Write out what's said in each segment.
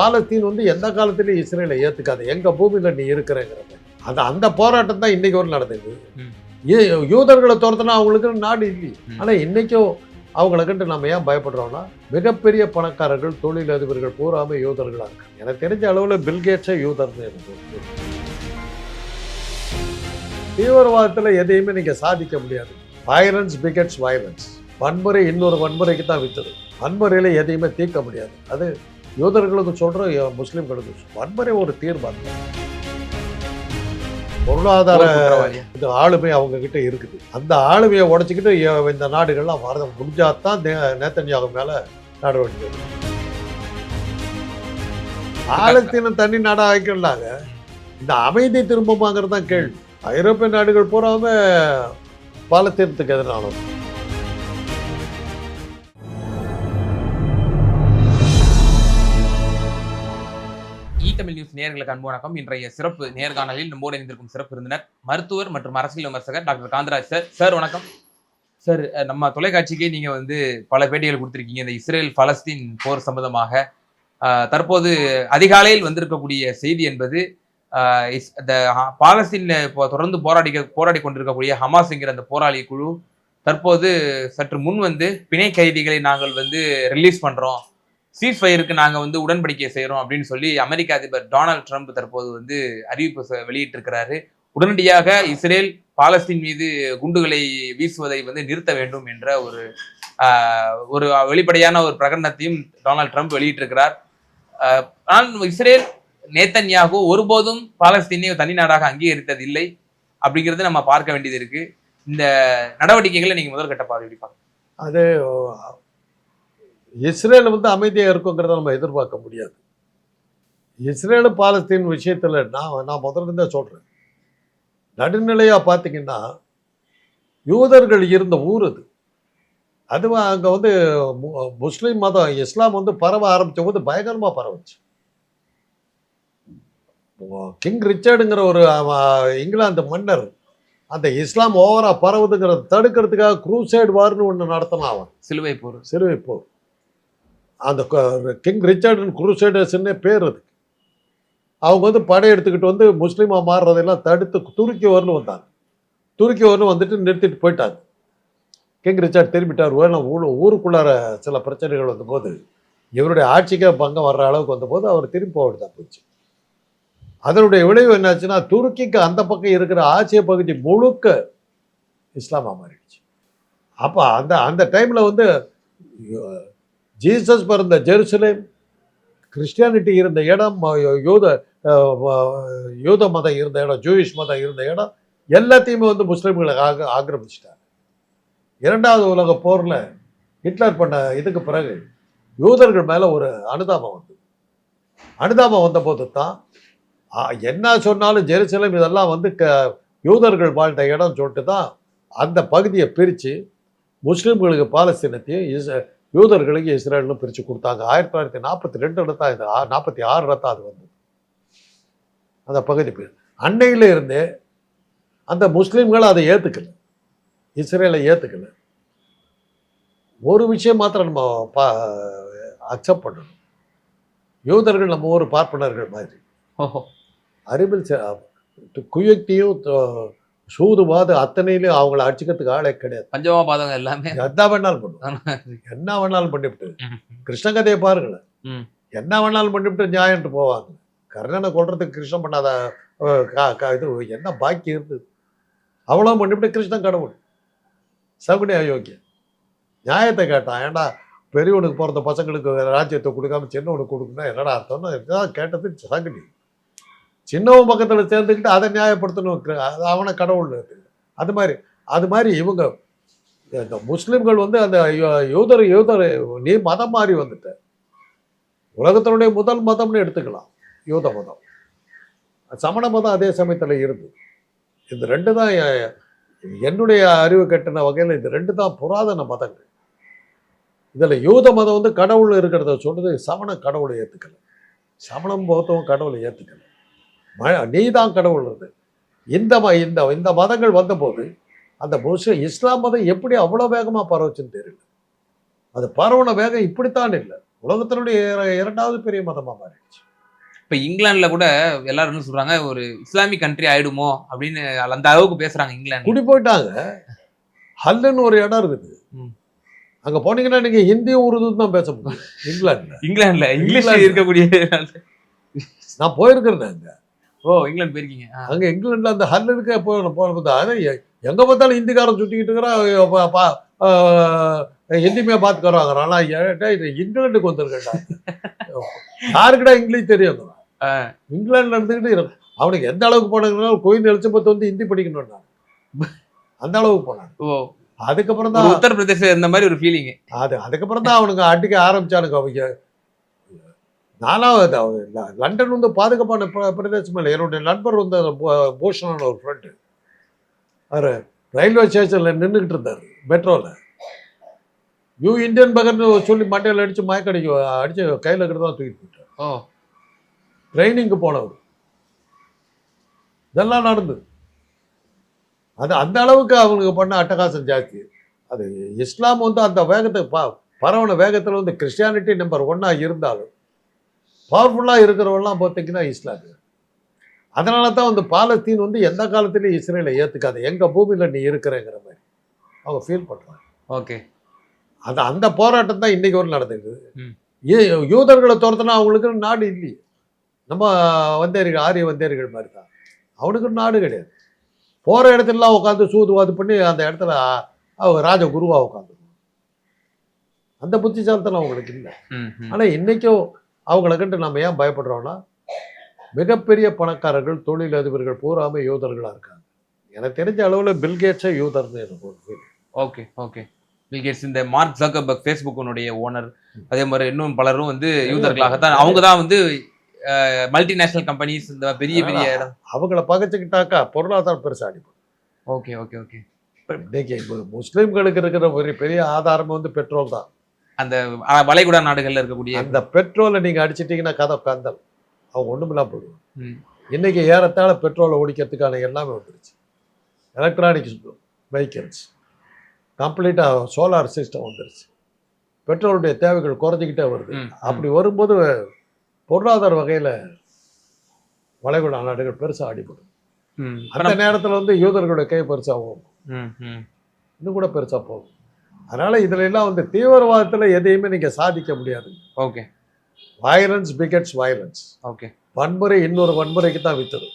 பாலஸ்தீன் வந்து எந்த காலத்திலயும் இஸ்ரேலை ஏத்துக்காது. எங்க பூமியில நீ இருக்கிறங்கிறது. அந்த அந்த போராட்டம் தான் இன்னைக்கு ஒரு நடந்தது. யூதர்களை துரத்துனா அவங்களுக்கு நாடு இல்லை ம். ஆனா இன்னைக்கும் அவங்கள கண்டு நம்ம ஏன் பயப்படுறோம்னா மிகப்பெரிய பணக்காரர்கள் தொழிலதிபர்கள் பூராமே யூதர்களா இருக்காங்க. எனக்கு தெரிஞ்ச அளவுல பில்கேட்ஸே யூதர்னு எனக்கு. தீவிரவாதத்துல எதையுமே நீங்க சாதிக்க முடியாது. வயலன்ஸ் பிகெட்ஸ் வயலன்ஸ் வன்முறை இன்னொரு வன்முறைக்கு தான் வித்தது. வன்முறையில எதையுமே தீர்க்க முடியாது. அது யூதர்களுக்கு சொல்றோம் ய- முஸ்லிம்களுக்கு. வன்முறை ஒரு தீர்மானம் பொருளாதார? இது ஆளுமை அவங்க கிட்ட இருக்குது அந்த ஆளுமையை உடைச்சிக்கிட்டு இந்த நாடுகள்லாம் வரத முடிஞ்சாதான் நேத்தன்யாகு மேல நடவடிக்கை. பாலஸ்தீனம் தனி நாடா ஆக்கிடலாங்க இந்த அமைதி திரும்பமாங்கிறது தான் கேள்வி ஐரோப்பிய நாடுகள் பூராமே பாலஸ்தீனத்துக்கு எதிரானது தமிழ் நியூஸ் நேயர்களுக்கு அன்பு வணக்கம். இன்றைய சிறப்பு நேர்காணலில் நம்மோடு இணைந்திருக்கும் சிறப்பு விருந்தினர் மருத்துவர் மற்றும் அரசியல் விமர்சகர் டாக்டர் காந்தராஜ் சார். சார் வணக்கம். சார் நம்ம தொலைக்காட்சிக்கே நீங்க வந்து பல பேட்டிகள் கொடுத்திருக்கீங்க. இந்த இஸ்ரேல் பலஸ்தீன் போர் சம்பந்தமாக. தற்போது அதிகாலையில் வந்திருக்கக்கூடிய செய்தி என்பது இந்த பாலஸ்தீன்ல இப்போ தொடர்ந்து போராடி போராடி கொண்டிருக்கக்கூடிய ஹமாஸ் என்கிற அந்த போராளி குழு தற்போது சற்று முன் வந்து பிணை கைதிகளை நாங்கள் வந்து ரிலீஸ் பண்றோம். சீஸ் ஃபயருக்கு நாங்க வந்து உடன்படிக்கை செய்கிறோம் அப்படின்னு சொல்லி அமெரிக்க அதிபர் டொனால்ட் ட்ரம்ப் தற்போது வந்து அறிவிப்பு வெளியிட்டிருக்கிறாரு. உடனடியாக இஸ்ரேல் பாலஸ்தீன் மீது குண்டுகளை வீசுவதை வந்து நிறுத்த வேண்டும் என்ற ஒரு ஆஹ், ஒரு வெளிப்படையான ஒரு பிரகடனத்தையும் டொனால்ட் ட்ரம்ப் வெளியிட்டிருக்கிறார். ஆஹ், ஆனால் இஸ்ரேல் நேத்தன்யாகு ஒருபோதும் பாலஸ்தீனை தனி நாடாக அங்கீகரித்தது இல்லை அப்படிங்கிறது நம்ம பார்க்க வேண்டியது இருக்கு. இந்த நடவடிக்கைகளை நீங்க முதற்கட்ட பார்வை அது இஸ்ரேல் வந்து அமைதியாக இருக்குங்கிறத நம்ம எதிர்பார்க்க முடியாது. இஸ்ரேல் பாலஸ்தீன் விஷயத்தில் நான் நான் முதல்ல இருந்தே சொல்கிறேன் நடுநிலையாக பார்த்தீங்கன்னா யூதர்கள் இருந்த ஊர் அது. அது அங்கே வந்து முஸ்லிம் மதம் இஸ்லாம் வந்து பரவ ஆரம்பித்த போது பயங்கரமாக பரவுச்சு. கிங் ரிச்சர்டுங்கிற ஒரு இங்கிலாந்து மன்னர் அந்த இஸ்லாம் ஓவரா பரவுதுங்கிறத தடுக்கிறதுக்காக குரூசைடு வார்னு ஒன்று நடத்தினான் அவன். சிலுவை போர். சிலுவை போர். அந்த கிங் ரிச்சர்ட் அண்ட் குருசைடர்ஸ்ன்னே பேர் அது அவங்க வந்து படையெடுத்துக்கிட்டு வந்து முஸ்லீமாக மாறுறதெல்லாம் தடுத்து துருக்கி வரலும் வந்தாங்க. துருக்கி வரலும் வந்துட்டு நிறுத்திட்டு போயிட்டாங்க. கிங் ரிச்சர்ட் திரும்பிட்டார். வேணும் ஊரு ஊருக்குள்ளார சில பிரச்சனைகள் வந்தபோது இவருடைய ஆட்சிக்கே பங்கம் வர்ற அளவுக்கு வந்தபோது அவர் திரும்பி போக வேண்டியதா போச்சு. அதனுடைய விளைவு என்னாச்சுன்னா துருக்கிக்கு அந்த பக்கம் இருக்கிற ஆசிய பகுதி முழுக்க இஸ்லாமாக மாறிடுச்சு. அப்போ அந்த அந்த டைமில் வந்து ஜீசஸ் பிறந்த ஜெருசலேம் கிறிஸ்டியானிட்டி இருந்த இடம் ம- யூத யூத மதம் இருந்த இடம் ஜூயிஷ் மதம் இருந்த இடம் எல்லாத்தையுமே வந்து முஸ்லீம்களை ஆக ஆக்கிரமிச்சிட்டாங்க. இரண்டாவது உலக போரில் ஹிட்லர் பண்ண இதுக்கு பிறகு யூதர்கள் மேலே ஒரு அனுதாபம் வந்தது. அனுதாபம் வந்தபோது தான் என்ன சொன்னாலும் ஜெருசலேம் இதெல்லாம் வந்து க யூதர்கள் வாழ்ந்த இடம் சொல்லிட்டு தான் அந்த பகுதியை பிரித்து முஸ்லீம்களுக்கு பாலஸ்தீனத்தையும் இஸ் யூதர்களுக்கு இஸ்ரேலும் பிரித்து கொடுத்தாங்க. ஆயிரத்தி தொள்ளாயிரத்தி நாற்பத்தி ரெண்டுல தான் இது நாற்பத்தி ஆறுல தான் அது வந்தது அந்த பகுதி பேர். அன்னையில இருந்தே அந்த முஸ்லீம்கள் அதை ஏற்றுக்கல இஸ்ரேலை ஏற்றுக்கல ஒரு விஷயம் மாத்திரம் நம்ம பா அக்செப்ட் பண்ணணும். யூதர்கள் நம்ம ஊர் பார்ப்பனர்கள் மாதிரி. அறிவில் குயுக்தியும் சூதுவாது அத்தனையிலையும் அவங்கள அடிச்சுக்கிறதுக்கு ஆளே கிடையாது. பஞ்சமா பாதகம் எல்லாமே. என்ன வேணாலும் பண்ணுவோம். என்ன வேணாலும் பண்ணிவிட்டு. கிருஷ்ண கதையை பாருங்களேன். என்ன வேணாலும் பண்ணிவிட்டு நியாயம்ட்டு போவாங்க. கர்ணனை கொல்றதுக்கு கிருஷ்ணன் பண்ணாத அஹ், கா- கா- இது என்ன பாக்கி இருந்தது அவ்வளோ பண்ணிவிட்டு கிருஷ்ணன் கடவுள். சகுனி அயோக்கியம் நியாயத்தை கேட்டான் ஏன்டா பெரியவனுக்கு பிறந்த பசங்களுக்கு ராஜ்யத்தை கொடுக்காம சின்னவனுக்கு கொடுக்கணும் என்னடா அர்த்தம்னா கேட்டது சகுனி. சின்னவன் பக்கத்தில் சேர்ந்துக்கிட்டு அதை நியாயப்படுத்தணும். அது அவனை கடவுள் அது மாதிரி அது மாதிரி இவங்க இந்த முஸ்லீம்கள் வந்து அந்த யூதர் யூதர் நீ மதம் மாறி வந்துட்ட. உலகத்தினுடைய முதல் மதம்னு எடுத்துக்கலாம். யூத மதம். சமண மதம் அதே சமயத்தில் இருந்து. இந்த ரெண்டு தான் என்னுடைய அறிவு கட்டின வகையில் இது ரெண்டு தான் புராதன மதங்கள். இதில் யூத மதம் வந்து கடவுள் இருக்கிறத சொல்கிறது சமண கடவுளை ஏற்றுக்கல சமணம் போத்தவும் கடவுளை ஏற்றுக்கலை நீ தான் கடவுள் இருந்து இந்த ம இந்த இந்த மதங்கள் வந்தபோது அந்த முஸ்லிம் இஸ்லாம் மதம் எப்படி அவ்வளோ வேகமாக பரவுச்சுன்னு தெரியல. அது பரவுன வேகம் இப்படித்தான் இல்லை. உலகத்தினுடைய இர- இரண்டாவது பெரிய மதமா மாறிடுச்சு. இப்ப இங்கிலாந்துல கூட எல்லாரும் என்ன சொல்றாங்க ஒரு இஸ்லாமிக் கண்ட்ரி ஆயிடுமோ அப்படின்னு அந்த அளவுக்கு பேசுறாங்க இங்கிலாந்து. குடி போயிட்டாங்க. ஹல்லுன்னு ஒரு இடம் இருக்குது. அங்க போனீங்கன்னா நீங்க ஹிந்தியும் உருதும் தான் பேச முடியும். இங்கிலாந்துல. இங்கிலாந்துல இங்கிலீஷ் இங்கிலாந்துல. இருக்கக்கூடிய நான் போயிருக்கிறேன் அங்க. ஓ இங்கிலாந்து போயிருக்கீங்க. அங்க இங்கிலாந்துல அந்த ஹல்லுக்கு போன போனது அது எ- எங்க பார்த்தாலும் ஹிந்திக்காரன் சுத்திக்கிட்டு இருக்கிறான் ஹிந்திமே பார்த்துக்கிறாங்க. ஆனா ஏ- டேய், இது இங்கிலாந்துக்கு வந்திருக்கேன்டா? யாருக்குடா இங்கிலீஷ் தெரியும்? ஆ. இங்கிலாந்துல இருந்துகிட்டு இரு- அவனுக்கு எந்த அளவுக்கு போனாங்கன்னா கோயில் எலிச்சபத்து வந்து ஹிந்தி படிக்கணும் அந்த அளவுக்கு போனான். ஓ. அதுக்கப்புறம் தான் உத்தரப்பிரதேச இந்த மாதிரி ஒரு ஃபீலிங் அது அதுக்கப்புறம் தான் அவனுங்க அடிக்க ஆரம்பிச்சானுங்க அவங்க. நாலாவது அவன் ல- லண்டன் வந்து பாதுகாப்பான பிர- பிரதேசம் இல்லை. என்னுடைய நண்பர் வந்து அந்த பூஷணன் ஒரு ஃப்ரெண்டு அவர் ரயில்வே ஸ்டேஷனில் நின்றுக்கிட்டு இருந்தார் மெட்ரோவில் யூ இந்தியன் பகர்னு சொல்லி மண்டையில் அடித்து மயக்கடிக்க அடித்து கையில் இருக்கிறது தான் தூக்கிட்டு போயிட்டார். ட்ரைனிங்க்கு போனவர். இதெல்லாம் நடந்தது அது அந்த அளவுக்கு அவனுக்கு பண்ண அட்டகாசம் ஜாஸ்தி. அது இஸ்லாம் வந்து அந்த வேகத்தை ப பரவன வேகத்தில் வந்து கிறிஸ்டியானிட்டி நம்பர் ஒன்றா இருந்தாலும் பவர்ஃபுல்லாக இருக்கிறவெல்லாம் பார்த்தீங்கன்னா இஸ்லாம் அதனால தான் வந்து பாலஸ்தீன் வந்து எந்த காலத்துலையும் இஸ்ரேலை ஏற்றுக்காது எங்கள் பூமியில் நீ இருக்கிறேங்கிற மாதிரி. அவங்க ஃபீல் பண்ணுறாங்க ஓகே. அது அந்த போராட்டம் தான் நடந்துக்குது ம். ஏ- யூதர்களை துரத்துனா அவங்களுக்கு நாடு இல்லையே. நம்ம வந்தேரிகள் ஆரிய வந்தேரிகள் மாதிரி தான் அவனுக்கு நாடு கிடையாது. போகிற இடத்துலலாம் உட்காந்து சூதுவாது பண்ணி அந்த இடத்துல அவங்க ராஜ குருவா உட்காந்து அந்த புத்திசாலித்தனம் அவங்களுக்கு இல்லை. ஆனால் இன்னைக்கும் அவங்கள கண்டு நம்ம ஏன் பயப்படுறோம்னா மிகப்பெரிய பணக்காரர்கள் தொழிலதிபர்கள் பூராமே யூதர்களாக இருக்காங்க. எனக்கு தெரிஞ்ச அளவில் பில்கேட்ஸே யூதர்னு எனக்கு. Okay okay. பில்கேட்ஸ் இந்த மார்க் ஜக்கர்பர்க் ஃபேஸ்புக்கினுடைய ஓனர். அதே மாதிரி இன்னும் பலரும் வந்து யூதர்களாகத்தான் அவங்க தான் வந்து மல்டிநேஷனல் கம்பெனிஸ் இந்த பெரிய பெரிய இடம். அவங்கள பகைச்சுக்கிட்டாக்கா பொருளாதாரம் பெருசாக அடிப்படும். Okay okay okay. இன்னைக்கு முஸ்லீம்களுக்கு இருக்கிற ஒரு பெரிய ஆதாரம் வந்து பெட்ரோல் தான். அந்த வளைகுடா நாடுகள்ல இருக்கக்கூடிய அந்த பெட்ரோலை நீங்கள் அடிச்சிட்டிங்கன்னா கதை கந்தல். அவங்க ஒன்றுமில்லாம் போடுவோம் ம். இன்னைக்கு ஏறத்தாழ பெட்ரோலை ஒடிக்கிறதுக்கான எல்லாமே வந்துருச்சு. எலக்ட்ரானிக்ஸ் வெஹிக்கிள்ஸ் கம்ப்ளீட்டாக சோலார் சிஸ்டம் வந்துருச்சு. பெட்ரோலுடைய தேவைகள் குறைஞ்சிக்கிட்டே வருது. அப்படி வரும்போது பொருளாதார வகையில் வளைகுடா நாடுகள் பெருசாக அடிபடும். அந்த நேரத்தில் வந்து யூதர்களுடைய கை பெருசாக போகும் ம், ம். இன்னும் கூட பெருசாக போகும். அதனால இதுல எல்லாம் வந்து தீவிரவாதத்தில் எதையுமே நீங்கள் சாதிக்க முடியாது. Okay violence begets violence okay வன்முறை இன்னொரு வன்முறைக்கு தான் வித்தது.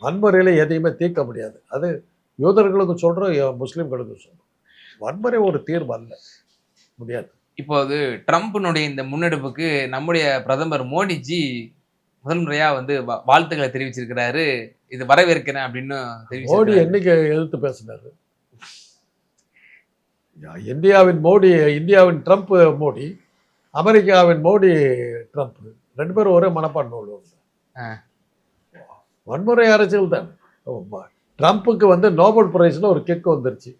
வன்முறையில் எதையுமே தீர்க்க முடியாது. அது யூதர்களுக்கும் சொல்கிறோம் முஸ்லீம்களுக்கும் சொல்கிறோம் வன்முறை ஒரு தீர்வு அல்ல. முடியாது. இப்போ அது ட்ரம்ப்னுடைய இந்த முன்னெடுப்புக்கு நம்முடைய பிரதமர் மோடிஜி முதல் முறையா வந்து வா- வாழ்த்துக்களை தெரிவிச்சிருக்கிறாரு. இது வரவேற்கிறேன் அப்படின்னு மோடி என்னைக்கு எதிர்த்து பேசினாரு? இந்தியாவின் மோடி இந்தியாவின் ட்ரம்ப் மோடி அமெரிக்காவின் மோடி ட்ரம்ப். ரெண்டு பேரும் ஒரே மனப்பான்மை உள்ளவங்க. வன்முறை அரசியல் தான். ட்ரம்ப்புக்கு வந்து நோபல் பிரைஸ்னு ஒரு கிக் வந்துருச்சு.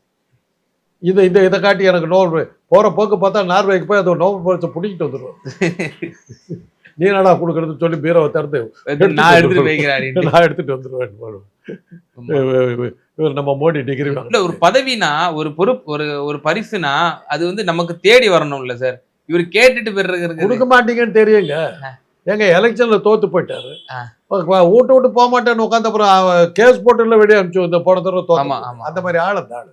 இதை இதை இதை காட்டி எனக்கு நோபல் போகிற போக்கு பார்த்தா நார்வேக்கு போய் அந்த நோபல் பிரைஸை பிடிக்கிட்டு வந்துடுவோம் நீ என்னடா கொடுக்குறதுன்னு சொல்லி பீரோவை திறந்து நான் எடுத்துட்டு வந்துடுவேன். இவர் நம்ம மோடி டிகிரி இல்ல ஒரு பதவினா ஒரு பொறுப்பு ஒரு ஒரு பரிசுனா அது வந்து நமக்கு தேடி வரணும்ல சார். இவர் கேட்டுட்டு பெறுறது கொடுக்க மாட்டீங்கன்னு தெரியுங்க ஏங்க எலெக்ஷன்ல தோத்து போயிட்டாரு. வ- வீட்டு விட்டு போக மாட்டேன்னு உட்காந்த அப்புறம் கேஸ் போட்டுல வெளியே அனுப்பிச்சு இந்த போன தடவை. ஆமா. அந்த மாதிரி ஆள் அந்த ஆள்.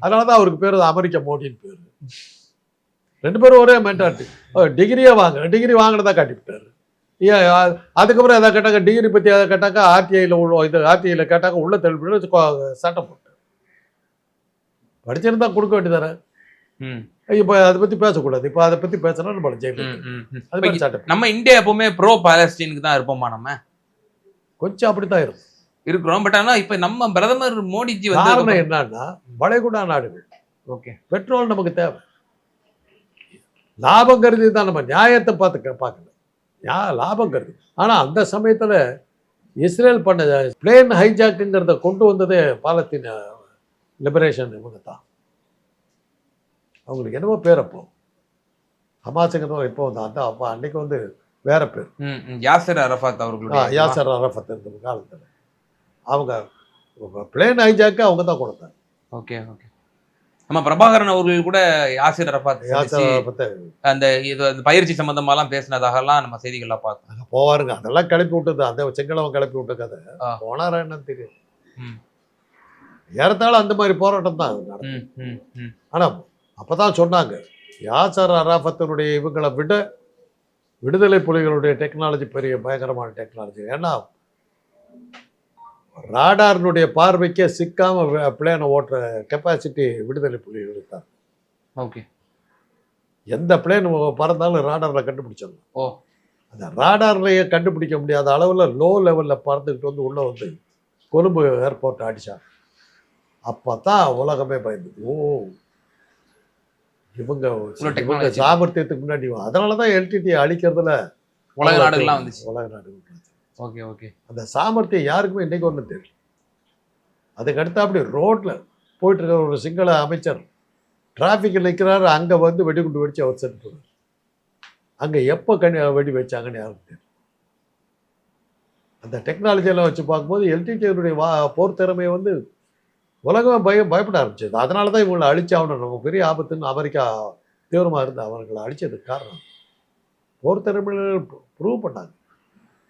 அதனாலதான் அவருக்கு பேரு அமெரிக்க மோடின்னு பேரு. ரெண்டு பேரும் ஒரே மென்டாலிட்டி டிகிரியே வாங்க டிகிரி வாங்கினதா காட்டிவிட்டாரு. அதுக்கப்புறம் எதாவது கேட்டாங்க டிகிரி பத்தி எதாவது கேட்டாக்கா ஆர்டிஐல உள்ள இது ஆர்டிஐல கேட்டாக்க உள்ள தள்ளிவிட்டு சட்டம் போட்டார் படிச்சிருந்தா கொடுக்க வேண்டியதானே இப்போ அதை பத்தி பேசக்கூடாது. இப்போ அதை பத்தி பேசினா நம்மள ஜெயில சட்டம் நம்ம இந்தியா எப்பவுமே ப்ரோ பாலஸ்டீனுக்கு தான் இருப்போமா நம்ம? கொஞ்சம் அப்படித்தான் இருக்கும். இருக்கிறோம். பட் ஆனா இப்ப நம்ம பிரதமர் மோடிஜி காரணம் வந்து என்னன்னா வளைகுடா நாடுகள். ஓகே. பெட்ரோல் நமக்கு தேவை. லாபம் கருதி தான் நம்ம நியாயத்தை பார்த்து பார்க்கல யா லாபம் கருதி. ஆனா அந்த சமயத்துல இஸ்ரேல் பண்ண பிளேன் ஹைஜாக்குங்கிறத கொண்டு வந்ததே பாலத்தீன லிபரேஷன் இவங்க தான் அவங்களுக்கு என்னமோ பேர் அப்போ. ஹமாஸுங்கிறவங்க இப்போ வந்து அந்த அப்போ அன்னைக்கு வந்து வேற பேர். யாசர் அரஃபாத் அவர்களுடைய யாசர் அரஃபத் இருந்த காலத்தில். அவங்க பிளேன் ஹைஜாக்கு அவங்க தான் கொடுத்தாங்க. Okay okay. நம்ம பிரபாகரன் அவர்கள் கூட யாசிர் அரபாத் அந்த இது அந்த பயிற்சி சம்பந்தமாலாம் பேசினதாகலாம் நம்ம செய்திகள்ல பார்த்தோம். போவாருங்க. அதெல்லாம் கிளப்பி விட்டது. அந்த செங்கலவன் கிளப்பி விட்ட கதை. போனாரா என்னன்னு தெரியும். ஏறத்தாழ அந்த மாதிரி போராட்டம் தான் அது. ஆனா அப்பதான் சொன்னாங்க யாசர் அராஃபத்தினுடைய இவங்களை விட விடுதலை புலிகளுடைய டெக்னாலஜி பெரிய பயங்கரமான டெக்னாலஜி ஏன்னா ராடாரினுடைய பார்வைக்கே சிக்காம பிளேனை ஓட்டுற கெப்பாசிட்டி விடுதலை புலிகளுக்கு தான். ஓகே எந்த பிளேன் பறந்தாலும் ராடாரில் கண்டுபிடிச்சிடலாம். ஓ. அந்த ராடார்லையே கண்டுபிடிக்க முடியாத அளவில் லோ லெவலில் பறந்துக்கிட்டு வந்து உள்ளே வந்து கொழும்பு ஏர்போர்ட் அடிச்சாங்க அப்போ தான் உலகமே பயந்தது. ஓ. இவங்க இவங்க. சாமர்த்தியத்துக்கு முன்னாடி அதனால தான் எல்டிடி அழிக்கிறதுல உலக நாடுகள்லாம் வந்துச்சு. உலக நாடுகள். Okay okay. அந்த சாமர்த்தியம் யாருக்குமே இன்றைக்கு ஒன்று தெரியல. அதுக்கு அப்படி ரோட்டில் போயிட்டுருக்கிற ஒரு சிங்கள அமைச்சர் டிராஃபிக்கில் நிற்கிறாரு அங்கே வந்து வெடிகுண்டு வெடித்து அவர் சென்று போகிறார் அங்கே எப்போ கண் வெடி வச்சாங்கன்னு யாருக்கு தெரியும் அந்த டெக்னாலஜியெல்லாம் வச்சு பார்க்கும்போது எல்டிடியினுடைய வா போர் திறமையை வந்து உலகமே பய பயப்பட ஆரம்பிச்சது. அதனால தான் இவங்களை அழிச்சாகணும் நம்ம பெரிய ஆபத்துன்னு அமெரிக்கா தீவிரமாக இருந்து அவர்களை அழிச்சதுக்கு காரணம். போர் திறமையில ப்ரூவ் பண்ணாங்க.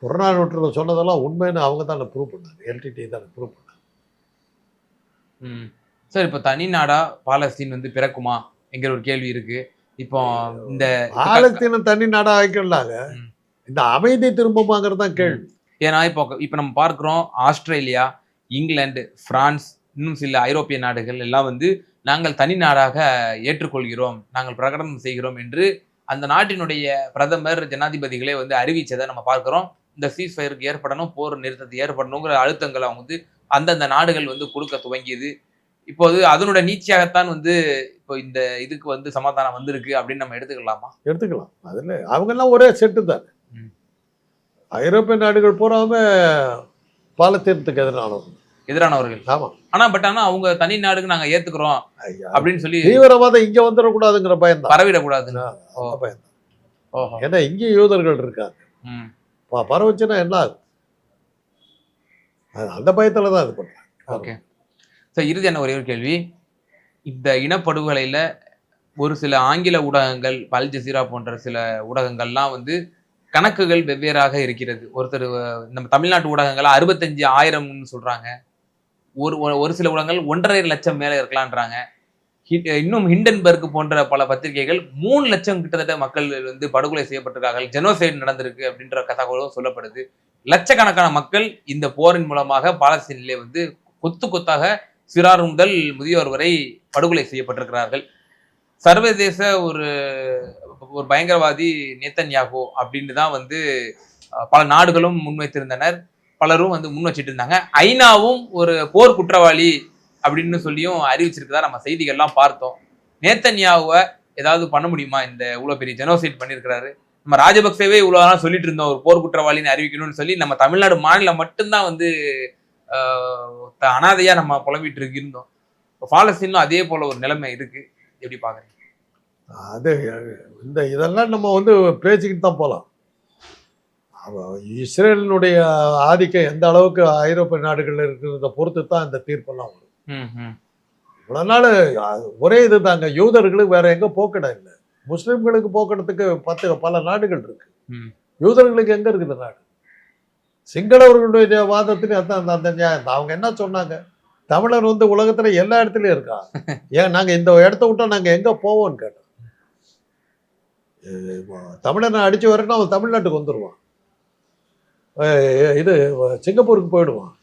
புறநானூற்றில் சொன்னதெல்லாம் உண்மைன்னு அவங்க தான் ப்ரூவ் பண்ணாங்க. எல்டிடி தான் ப்ரூவ் பண்ணாங்க. ம். சார் இப்போ தனி நாடா பாலஸ்தீன் வந்து பிறக்குமா? என்கிற ஒரு கேள்வி இருக்கு. இப்போ இந்த பாலஸ்தீனம் தனி நாடாக வைக்கலாங்க ம். இந்த அமைதி திரும்பமாங்கிறது தான் கேள்வி. ஏன்னா இப்போ இப்போ நம்ம பார்க்குறோம் ஆஸ்திரேலியா இங்கிலாந்து பிரான்ஸ் இன்னும் சில ஐரோப்பிய நாடுகள் எல்லாம் வந்து நாங்கள் தனி நாடாக ஏற்றுக்கொள்கிறோம் நாங்கள் பிரகடனம் செய்கிறோம் என்று அந்த நாட்டினுடைய பிரதமர் ஜனாதிபதிகளே வந்து அறிவிச்சதை நம்ம பார்க்கிறோம். இந்த சீஸ் ஃபயருக்கு ஏற்படணும் போர் நிறுத்தத்தை ஏற்படணுங்கிற அழுத்தங்களை அவங்க வந்து அந்தந்த நாடுகள் வந்து கொடுக்க துவங்கியது. இப்போது அதனோட நீட்சியாகத்தான் வந்து இப்போ இந்த இதுக்கு வந்து சமாதானம் வந்திருக்கு அப்படின்னு நம்ம எடுத்துக்கலாமா? எடுத்துக்கலாம். அதில் அவங்கெல்லாம் ஒரே செட்டு தான். ஐரோப்பிய நாடுகள் பூராமே பாலத்தீனத்துக்கு எதிரானவங்க. எதிரானவர்கள். ஆமாம் ஆனா பட் ஆனா அவங்க தனி நாடுக்கு நாங்க ஏத்துக்கிறோம் ஐயா. அப்படின்னு சொல்லி தீவிரவாதம் இங்க வந்துடக்கூடாதுங்கிற பயம்தான். பரவிடக்கூடாதுன்னு. ஓஹோ. ஏன்னா இங்கேயும் யூதர்கள் இருக்காங்க. ம் ப- பரவச்சுன்னா என்ன ஆகும்? அது அந்த பயத்தில் தான் இது பண்ணுறேன் ஓகே. சார் இறுதி என்ன? ஒரே ஒரு கேள்வி. இந்த இனப்படுகொலையில் ஒரு சில ஆங்கில ஊடகங்கள் அல் ஜசீரா போன்ற சில ஊடகங்கள்லாம் வந்து கணக்குகள் வெவ்வேறாக இருக்கிறது. ஒருத்தர் நம்ம தமிழ்நாட்டு ஊடகங்கள் அறுபத்தஞ்சு ஆயிரம்னு சொல்கிறாங்க ஒரு ஒரு- ஒரு சில ஊடகங்கள் ஒன்றரை லட்சம் மேலே இருக்கலான்றாங்க இன்னும் ஹிண்டன்பர்க் போன்ற பல பத்திரிகைகள் மூணு லட்சம் கிட்டத்தட்ட மக்கள் வந்து படுகொலை செய்யப்பட்டிருக்கார்கள் ஜெனோசைடு நடந்திருக்கு அப்படின்ற தகவலும் சொல்லப்படுது. லட்சக்கணக்கான மக்கள் இந்த போரின் மூலமாக பாலஸ்தீனிலே வந்து கொத்து கொத்தாக சிறார் முதல் முதியோர் வரை படுகொலை செய்யப்பட்டிருக்கிறார்கள். சர்வதேச ஒரு ஒரு பயங்கரவாதி நேத்தன்யாகோ அப்படின்னு தான் வந்து பல நாடுகளும் முன்வைத்திருந்தனர். பலரும் வந்து முன் வச்சிட்டு இருந்தாங்க ஐநாவும் ஒரு போர் குற்றவாளி அப்படின்னு சொல்லியும் அறிவிச்சிருக்கதா நம்ம செய்திகள்லாம் பார்த்தோம். நேத்தன்யாவை ஏதாவது பண்ண முடியுமா? இந்த இவ்வளோ பெரிய ஜெனோசைட் பண்ணியிருக்கிறாரு நம்ம ராஜபக்சேவே இவ்வளவு நாள் சொல்லிட்டு இருந்தோம் ஒரு போர் குற்றவாளின்னு அறிவிக்கணும்னு சொல்லி நம்ம தமிழ்நாடு மாநிலம் மட்டும்தான் வந்து அனாதையாக த- நம்ம புலம்பிட்டு இருக்கு இருந்தோம் இப்போ பாலஸ்தீனும் அதே போல ஒரு நிலைமை இருக்கு. எப்படி பார்க்குறீங்க? அது இந்த இதெல்லாம் நம்ம வந்து பேசிக்கிட்டு தான் போகலாம் இஸ்ரேலினுடைய ஆதிக்கம் எந்த அளவுக்கு ஐரோப்பிய நாடுகளில் இருக்கிறத பொறுத்து தான் இந்த தீர்ப்பெல்லாம் வரும். இவ்வளோ நாள் ஒரே இது தாங்க. யூதர்களுக்கு வேற எங்க போக்கிடம் இல்லை. முஸ்லிம்களுக்கு போக்கிடத்துக்கு பத்து பல நாடுகள் இருக்கு. யூதர்களுக்கு எங்க இருக்குது நாடு? சிங்களவர்களுடைய வாதத்திலையும் அதான் அந்த- அந்த நியாயம். அவங்க என்ன சொன்னாங்க? தமிழர் வந்து உலகத்துல எல்லா இடத்துலயும் இருக்கா? ஏன் நாங்க இந்த இடத்த விட்டா நாங்க எங்க போவோம்னு கேட்டோம். தமிழனை அடிச்சு வரட்டும் அவன் தமிழ்நாட்டுக்கு வந்துடுவான் இது சிங்கப்பூருக்கு போயிடுவான்.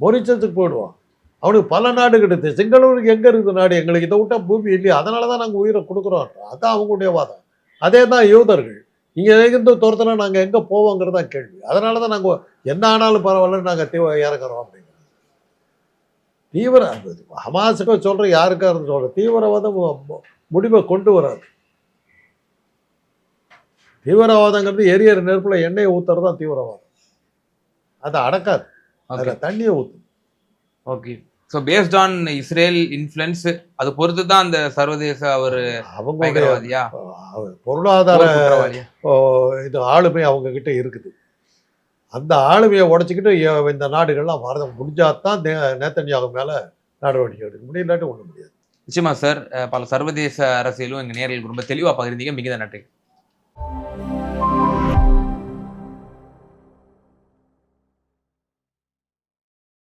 மொரிச்சஸுக்கு போயிடுவான். அவனுக்கு பல நாடு கிடைத்து சிங்களவருக்கு எங்க இருக்குது நாடு? எங்களுக்கு இதை விட்டா பூமி இல்லையா? அதனால தான் நாங்கள் உயிரை கொடுக்குறோம். அதான் அவங்களுடைய வாதம். அதே தான் யூதர்கள். இங்கே இருந்து துரத்துனா நாங்கள் எங்கே போவோங்கிறது தான் கேள்வி. அதனால தான் நாங்கள் என்ன ஆனாலும் பரவாயில்ல நாங்கள் தீவ இறக்குறோம் அப்படிங்கிறோம் தீவிர ஹமாஸுக்கு சொல்கிற யாருக்கா இருந்து சொல்கிற தீவிரவாதம் முடிவை கொண்டு வராது. தீவிரவாதங்கிறது எரியற நெருப்புல எண்ணெயை ஊத்துறது தான் தீவிரவாதம். அதை அடக்காது. அதில் தண்ணியை ஊற்றும் okay so based on Israel influence அது பொறுத்து தான் அந்த சர்வதேச ஒரு அவங்களுடைய பயங்கரவாதியா? பொருளாதார இது ஆளுமை அவங்க கிட்ட இருக்குது. அந்த ஆளுமையை உடைச்சிக்கிட்டு இந்த நாடுகள்லாம் வரத முடிஞ்சாதான் நேத்தன்யாகு மேல நடவடிக்கை எடுக்க முடியும் இல்லாட்டி ஒன்றும் முடியாது. நிச்சயமா சார் பல சர்வதேச அரசியலும் எங்க நேர்களுக்கு ரொம்ப தெளிவா பகிர்ந்தீங்க. மிகுந்த நன்றி.